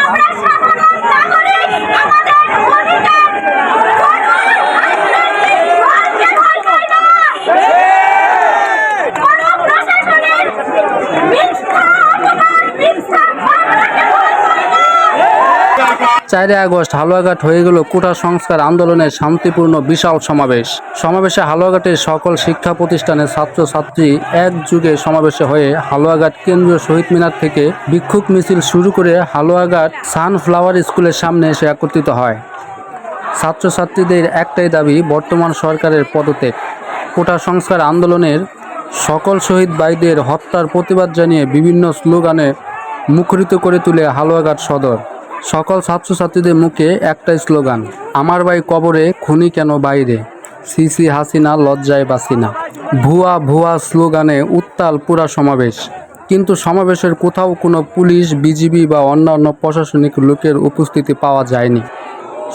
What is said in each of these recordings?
আমরা চারই আগস্ট হালুয়াঘাট হয়ে গেল কোটা সংস্কার আন্দোলনের শান্তিপূর্ণ বিশাল সমাবেশ। সমাবেশে হালুয়াঘাটের সকল শিক্ষা প্রতিষ্ঠানের ছাত্রছাত্রী এক যুগে সমাবেশে হয়ে হালুয়াঘাট কেন্দ্রীয় শহীদ মিনার থেকে বিক্ষোভ মিছিল শুরু করে হালুয়াঘাট সানফ্লাওয়ার স্কুলের সামনে এসে একত্রিত হয়। ছাত্রছাত্রীদের একটাই দাবি, বর্তমান সরকারের পদত্যাগ। কোটা সংস্কার আন্দোলনের সকল শহীদ ভাইদের হত্যার প্রতিবাদ জানিয়ে বিভিন্ন স্লোগানে মুখরিত করে তুলে হালুয়াঘাট সদর। সকল ছাত্রছাত্রীদের মুখে একটাই স্লোগান, আমার ভাই কবরে, খুনি কেন বাইরে? সিসি হাসিনা, লজ্জায় বাসিনা। ভুয়া ভুয়া স্লোগানে উত্তাল পুরা সমাবেশ। কিন্তু সমাবেশের কোথাও কোনো পুলিশ, বিজিবি বা অন্যান্য প্রশাসনিক লোকের উপস্থিতি পাওয়া যায়নি।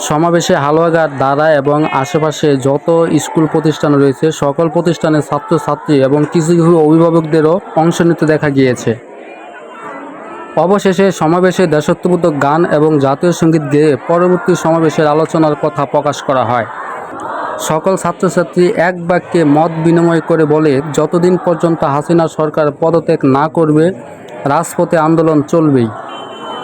সমাবেশে হালুয়াঘাট দ্বারা এবং আশেপাশে যত স্কুল প্রতিষ্ঠান রয়েছে, সকল প্রতিষ্ঠানের ছাত্রছাত্রী এবং কিছু কিছু অভিভাবকদেরও অংশ নিতে দেখা গিয়েছে। অবশেষে সমাবেশে দেশাত্মবোধক গান এবং জাতীয় সংগীত গেয়ে পরবর্তী সমাবেশের আলোচনার কথা প্রকাশ করা হয়। সকল ছাত্রছাত্রী এক বাক্যে মত বিনিময় করে বলে, যতদিন পর্যন্ত হাসিনা সরকার পদত্যাগ না করবে, রাজপথে আন্দোলন চলবেই।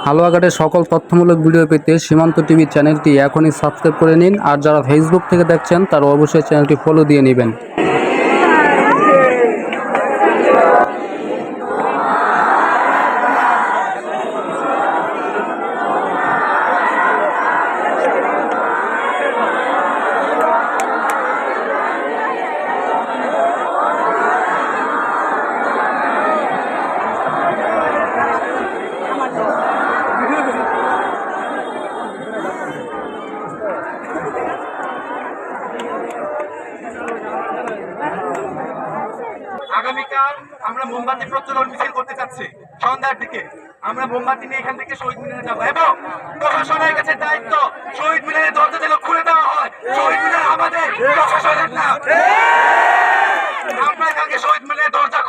হালুয়াঘাটের সকল তথ্যমূলক ভিডিও পেতে সীমান্ত টিভি চ্যানেলটি এখনই সাবস্ক্রাইব করে নিন, আর যারা ফেসবুক থেকে দেখছেন, তারা অবশ্যই চ্যানেলটি ফলো দিয়ে নেবেন। আগামীকাল আমরা মোমবাতি প্রচলন মিছিল করতে চাচ্ছি সন্ধ্যার দিকে আমরা মোমবাতি নিয়ে এখান থেকে শহীদ মিনারে যাব। এবং প্রশাসনের কাছে দায়িত্ব শহীদ মিনারের দরজা যেন খুলে দেওয়া হয়। শহীদ মিনার আমাদের প্রশাসনের না। আমরা কালকে শহীদ মিনারের দরজা